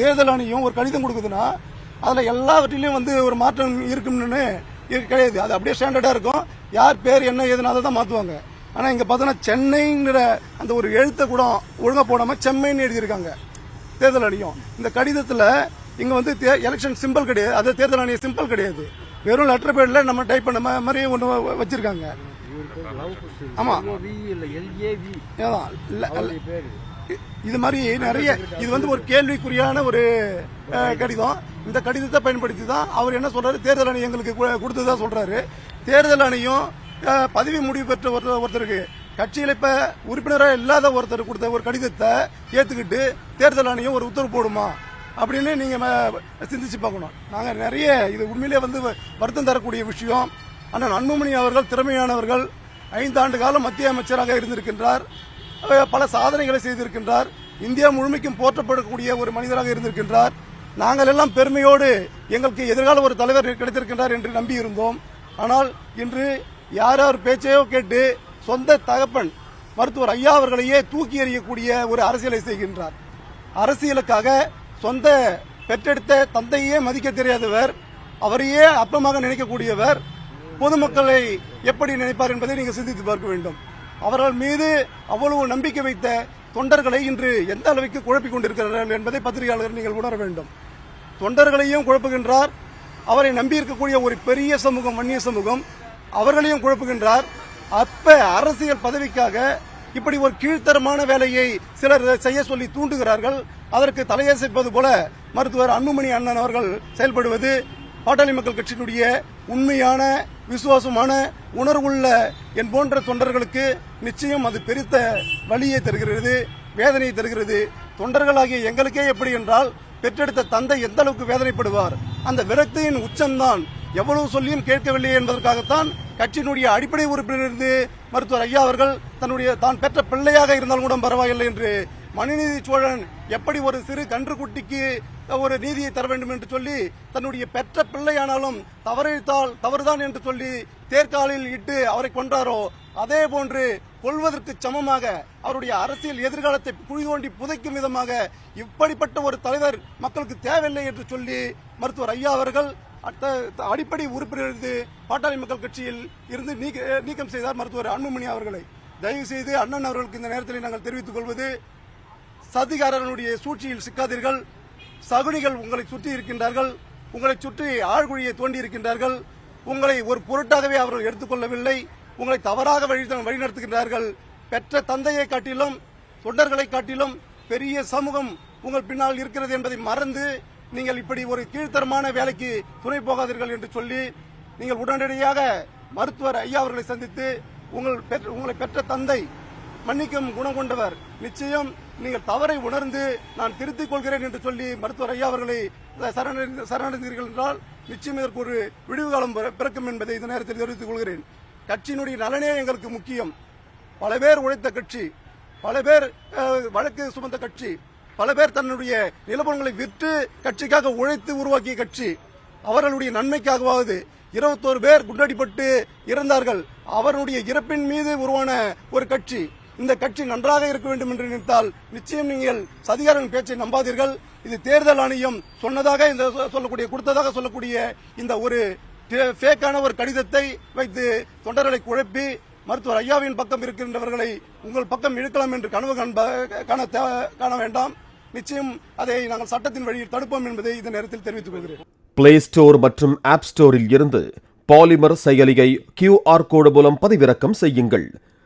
தேர்தல் ஆணையம் ஒரு கடிதம் கொடுக்குதுன்னா அதில் எல்லாவற்றிலையும் வந்து ஒரு மாற்றம் இருக்கும்னு இரு- கிடையாது. அது அப்படியே ஸ்டாண்டர்டாக இருக்கும். யார் பேர் என்ன ஏதுன்னு அதை தான் மாற்றுவாங்க ஆனால் இங்கே பார்த்தோன்னா சென்னைங்கிற அந்த ஒரு எழுத்தை கூட ஒழுங்காக போடாமல் செம்மைன்னு எழுதியிருக்காங்க தேர்தல் ஆணையம். இந்த கடிதத்தில் இங்கே வந்து எலெக்ஷன் சிம்பிள் கிடையாது. அது தேர்தல் ஆணைய சிம்பிள் கிடையாது. வெறும் லெட்டர் பேடில் நம்ம டைப் பண்ண மாதிரி ஒன்று வச்சிருக்காங்க. ஆமா. வி இல்ல எல்ஏவி அதான். இது மாதிரி நிறைய இது வந்து ஒரு கேள்விக்குறியான ஒரு கடிதம். இந்த கடிதத்தை பயன்படுத்தி தான் அவர் என்ன சொல்றாரு? தேர்தல் ஆணையம் எங்களுக்கு கொடுத்ததா சொல்றாரு. தேர்தல் ஆணையம் பதவி முடிவு பெற்ற ஒருத்தர் ஒருத்தருக்கு கட்சியில் இப்ப உறுப்பினராக இல்லாத ஒருத்தர் கொடுத்த ஒரு கடிதத்தை ஏத்துக்கிட்டு தேர்தல் ஆணையம் ஒரு உத்தரவு போடுமா? அப்படின்னு நீங்க சிந்திச்சு பார்க்கணும். நாங்கள் நிறைய இது உண்மையிலேயே வந்து வருத்தம் தரக்கூடிய விஷயம். ஆனால் அன்புமணி அவர்கள் திறமையானவர்கள் ஐந்து ஆண்டு காலம் மத்திய அமைச்சராக இருந்திருக்கின்றார். பல சாதனைகளை செய்திருக்கின்றார். இந்தியா முழுமைக்கும் போற்றப்படக்கூடிய ஒரு மனிதராக இருந்திருக்கின்றார். நாங்கள் எல்லாம் பெருமையோடு எங்களுக்கு எதிர்கால ஒரு தலைவர் கிடைத்திருக்கின்றார் என்று நம்பி இருந்தோம் ஆனால் இன்று யார் யார் பேச்சையோ கேட்டு சொந்த தகப்பன் மருத்துவர் ஐயா அவர்களையே தூக்கி எறியக்கூடிய ஒரு அரசியலை செய்கின்றார். அரசியலுக்காக சொந்த பெற்றெடுத்த தந்தையே மதிக்க தெரியாதவர் அவரையே அப்பமாக நினைக்கக்கூடியவர் பொதுமக்களை எப்படி நினைப்பார் என்பதை நீங்கள் சிந்தித்து பார்க்க வேண்டும். அவர்கள் மீது அவ்வளவு நம்பிக்கை வைத்த தொண்டர்களை இன்று எந்த அளவுக்கு குழப்பிக் கொண்டிருக்கிறார்கள் என்பதை பத்திரிகையாளர்கள் நீங்கள் உணர வேண்டும். தொண்டர்களையும் குழப்புகின்றார். அவரை நம்பியிருக்கக்கூடிய ஒரு பெரிய சமூகம் வன்னிய சமூகம் அவர்களையும் குழப்புகின்றார். அப்ப அரசியல் பதவிக்காக இப்படி ஒரு கீழ்த்தரமான வேலையை சிலர் செய்ய சொல்லி தூண்டுகிறார்கள். அதற்கு தலையசைப்பது போல மருத்துவர் அன்புமணி அண்ணன் அவர்கள் செயல்படுவது பாட்டாளி மக்கள் கட்சியினுடைய உண்மையான விசுவாசமான உணர்வுள்ள என் போன்ற தொண்டர்களுக்கு நிச்சயம் அது பெருத்த வழியை தருகிறது வேதனையை தருகிறது. தொண்டர்களாகிய எங்களுக்கே எப்படி என்றால் பெற்றெடுத்த தந்தை எந்த அளவுக்கு வேதனைப்படுவார்? அந்த விரக்தியின் உச்சம்தான். எவ்வளவு சொல்லியும் கேட்கவில்லை என்பதற்காகத்தான் கட்சியினுடைய அடிப்படை உறுப்பினரிலிருந்து மருத்துவர் ஐயா அவர்கள் தன்னுடைய தான் பெற்ற பிள்ளையாக இருந்தாலும் கூட பரவாயில்லை என்று மனுநீதி சோழன் எப்படி ஒரு சிறு கன்றுக்குட்டிக்கு ஒரு நீதியை தர வேண்டும் என்று சொல்லி தன்னுடைய பெற்ற பிள்ளையானாலும் தவறித்தால் தவறுதான் என்று சொல்லி தேர்காலில் இட்டு அவரை கொன்றாரோ அதே போன்று கொள்வதற்கு சமமாக அவருடைய அரசியல் எதிர்காலத்தை குழி தோண்டி புதைக்கும் விதமாக இப்படிப்பட்ட ஒரு தலைவர் மக்களுக்கு தேவையில்லை என்று சொல்லி மருத்துவர் ஐயா அவர்கள் அடிப்படை உறுப்பினரிருந்து பாட்டாளி மக்கள் கட்சியில் இருந்து நீக்க- நீக்கம் செய்தார் மருத்துவர் அன்புமணி அவர்களை. தயவு செய்து அண்ணன் அவர்களுக்கு இந்த நேரத்தில் நாங்கள் தெரிவித்துக் கொள்வது சதிகாரனுடைய சூழ்ச்சியில் சிக்காதீர்கள். சகுனிகள் உங்களை சுற்றி இருக்கின்றார்கள். உங்களை சுற்றி ஆழ்குழியை தோண்டி இருக்கின்றார்கள். உங்களை ஒரு பொருட்டாகவே அவர்கள் எடுத்துக்கொள்ளவில்லை. உங்களை தவறாக வழி வழிநடத்துகின்றார்கள். பெற்ற தந்தையை காட்டிலும் தொண்டர்களை காட்டிலும் பெரிய சமூகம் உங்கள் பின்னால் இருக்கிறது என்பதை மறந்து நீங்கள் இப்படி ஒரு கீழ்த்தரமான வேலைக்கு துணை போகாதீர்கள் என்று சொல்லி நீங்கள் உடனடியாக மருத்துவர் ஐயா அவர்களை சந்தித்து உங்கள் பெற்ற- உங்களை பெற்ற தந்தை மன்னிக்கும் குணம் கொண்டவர். நிச்சயம் நீங்கள் தவறை உணர்ந்து நான் திருத்திக் கொள்கிறேன் என்று சொல்லி மருத்துவர் ஐயா அவர்களை சரணடைந்தீர்கள் என்றால் நிச்சயம் இதற்கு ஒரு விடிவு காலம் பிற- பிறக்கும் என்பதை இந்த நேரத்தில் தெரிவித்துக் கொள்கிறேன். கட்சியினுடைய நலனே எங்களுக்கு முக்கியம். பல பேர் உழைத்த கட்சி பல பேர் வழக்கு சுமந்த கட்சி பல பேர் தன்னுடைய நிலபுறங்களை விற்று கட்சிக்காக உழைத்து உருவாக்கிய கட்சி. அவர்களுடைய நன்மைக்காகவாவது இருபத்தோரு பேர் குண்டடிப்பட்டு இறந்தார்கள். அவருடைய இறப்பின் மீது உருவான ஒரு கட்சி. இந்த கட்சி நன்றாக இருக்க வேண்டும் என்று நினைத்தால் நிச்சயம் நீங்கள் சதிகாரன் பேச்சை நம்பாதீர்கள். இது தேர்தல் ஆணையம் சொன்னதாக இந்த சொல்லக்கூடிய கொடுத்ததாக சொல்லக்கூடிய இந்த ஒரு ஃபேக்கான ஒரு கடிதத்தை வைத்து தொண்டர்களை குழப்பி மருத்துவர் ஐயாவின் பக்கம் இருக்கின்றவர்களை உங்கள் பக்கம் இழுக்கலாம் என்று கனவு காண காண வேண்டாம். நிச்சயம் அதை நாங்கள் சட்டத்தின் வழியில் தடுப்போம் என்பதை இந்த நேரத்தில் தெரிவித்துக் கொள்கிறேன். பிளே ஸ்டோர் மற்றும் ஆப் ஸ்டோரில் இருந்து பாலிமர் செயலியை கியூஆர் கோடு மூலம் பதிவிறக்கம் செய்யுங்கள்.